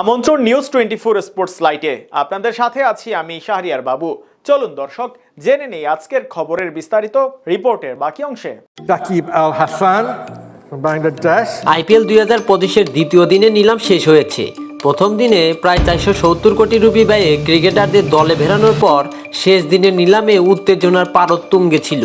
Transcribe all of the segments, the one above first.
আমন্ত্রণ news twenty four sports লাইটে আপনাদের সাথে আছি আমি শাহরিয়ার বাবু। চলুন দর্শক জেনে নেই আজকের খবরের বিস্তারিত রিপোর্টের বাকি অংশে। Al Hassan from আইপিএল দুই হাজার পঁচিশের দ্বিতীয় দিনে নিলাম শেষ হয়েছে। প্রথম দিনে প্রায় চারশো সত্তর কোটি রুপি ব্যয়ে ক্রিকেটারদের দলে ভেড়ানোর পর শেষ দিনের নিলামে উত্তেজনার পারদ তুঙ্গে ছিল।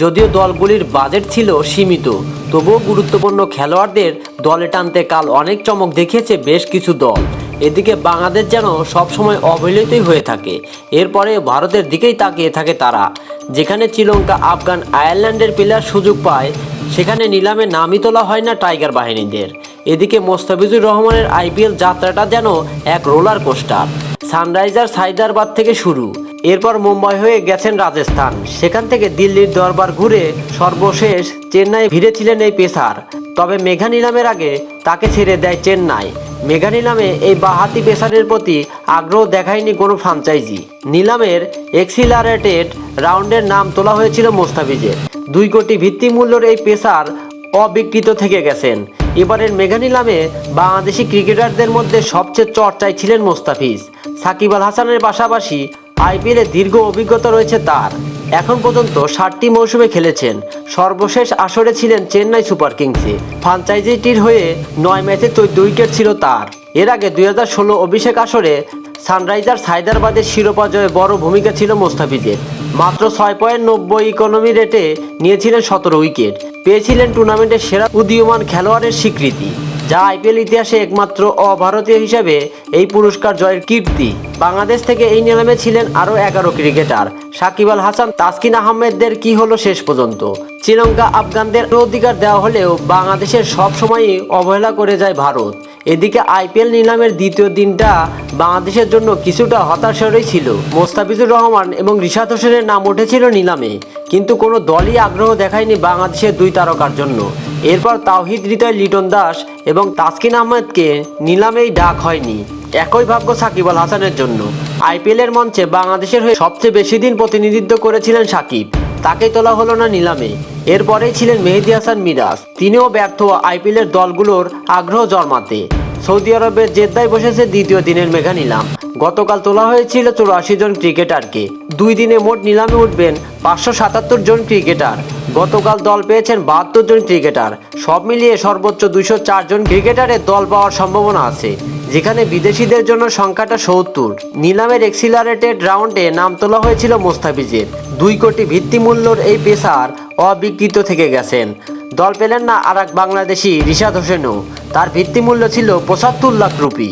যদিও দলগুলির বাজেট ছিল সীমিত তবুও গুরুত্বপূর্ণ খেলোয়াড়দের দলে টানতে কাল অনেক চমক দেখিয়েছে বেশ কিছু দল। এদিকে বাংলাদেশ যেন সবসময় অবহেলিতই হয়ে থাকে। এরপরে ভারতের দিকেই তাকিয়ে থাকে তারা। যেখানে শ্রীলঙ্কা, আফগান, আয়ারল্যান্ডের প্লেয়ার সুযোগ পায়, সেখানে নিলামে নামই তোলা হয় না টাইগার বাহিনীদের। এদিকে মোস্তাফিজুর রহমানের আইপিএল যাত্রাটা যেন এক রোলার কোস্টার। সানরাইজার্স হায়দ্রাবাদ থেকে শুরু। এরপর মুম্বাই হয়ে গেছেন রাজস্থান। সেখান থেকে দিল্লির দরবার ঘুরে সর্বশেষ চেন্নাই ভিড়েছিলেন এই পেসার। তবে মেঘা নিলামের আগে তাকে ছেড়ে দেয় চেন্নাই। মেগা নিলামে এই বাহাতি পেসারের প্রতি আগ্রহ দেখায়নি কোনো ফ্রাঞ্চাইজি নিলামের এক্সিলারেটেড রাউন্ডের নাম তোলা হয়েছিল মোস্তাফিজের। দুই কোটি ভিত্তিমূল্যের এই পেসার অবিকৃত থেকে গেছেন। এবারের মেগা নিলামে বাংলাদেশি ক্রিকেটারদের মধ্যে সবচেয়ে চর্চায় ছিলেন মোস্তাফিজ। সাকিব আল হাসানের পাশাপাশি আইপিএলে দীর্ঘ অভিজ্ঞতা রয়েছে তার। এখন পর্যন্ত ষাটটি মৌসুমে খেলেছেন। সর্বশেষ আসরে ছিলেন চেন্নাই সুপার কিংসে। ফ্রাঞ্চাইজিটির হয়ে নয় ম্যাচে চোদ্দ উইকেট ছিল তার। এর আগে দুই হাজার ষোলো অভিষেক আসরে সানরাইজার্স হায়দ্রাবাদের শিরোপা জয়ে বড় ভূমিকা ছিল মোস্তাফিজের। মাত্র ছয় পয়েন্ট নব্বই ইকোনমি রেটে নিয়েছিলেন সতেরো উইকেট। পেয়েছিলেন টুর্নামেন্টের সেরা উদীয়মান খেলোয়াড়ের স্বীকৃতি। যা আইপিএল ইতিহাসে একমাত্র অভারতীয় হিসাবে এই পুরস্কার জয়ের কীর্তি। বাংলাদেশ থেকে এই নিলামে ছিলেন আরও এগারো ক্রিকেটার। সাকিব আল হাসান, তাসকিন আহমেদদের কি হলো শেষ পর্যন্ত? শ্রীলঙ্কা আফগানদের অধিকার দেওয়া হলেও বাংলাদেশের সব সময়ই অবহেলা করে যায় ভারত। এদিকে আইপিএল নিলামের দ্বিতীয় দিনটা বাংলাদেশের জন্য কিছুটা হতাশারই ছিল। মোস্তাফিজুর রহমান এবং রিশাদ হোসেনের নাম উঠেছিল নিলামে। কিন্তু কোনো দলই আগ্রহ দেখায়নি বাংলাদেশের দুই তারকার জন্য। এরপর তাওহিদ হৃদয় লিটন দাস এবং তাসকিন আহমেদকে নিলামেই ডাক হয়নি। একই ভাগ্য সাকিব আল হাসানের জন্য। আইপিএলের মঞ্চে বাংলাদেশের হয়ে সবচেয়ে বেশি দিন প্রতিনিধিত্ব করেছিলেন সাকিব। তাকেই তোলা হলো না নিলামে। এরপরেই ছিলেন মেহেদি হাসান মিরাজ। তিনিও ব্যর্থ আইপিএলের দলগুলোর আগ্রহ জন্মাতে। সৌদি আরবের জেদ্দায় বসেছে দ্বিতীয় দিনের মেঘা নিলাম। গতকাল তোলা হয়েছিল চৌরাশি জন ক্রিকেটারকে। দুই দিনে মোট নিলামে উঠবেন পাঁচশো সাতাত্তর জন ক্রিকেটার। গতকাল দল পেয়েছেন বাহাত্তর জন ক্রিকেটার। সব মিলিয়ে সর্বোচ্চ দুইশো চার জন ক্রিকেটারের দল পাওয়ার সম্ভাবনা আছে, যেখানে বিদেশিদের জন্য সংখ্যাটা সত্তর। নিলামের এক্সিলারেটেড রাউন্ডে নাম তোলা হয়েছিল মোস্তাফিজের। দুই কোটি ভিত্তিমূল্যর এই পেসার অবিকৃত থেকে গেছেন। দল পেলেন না আর এক বাংলাদেশি রিশাদ হোসেনও। তার ভিত্তিমূল্য ছিল পঁচাত্তর লাখ রুপি।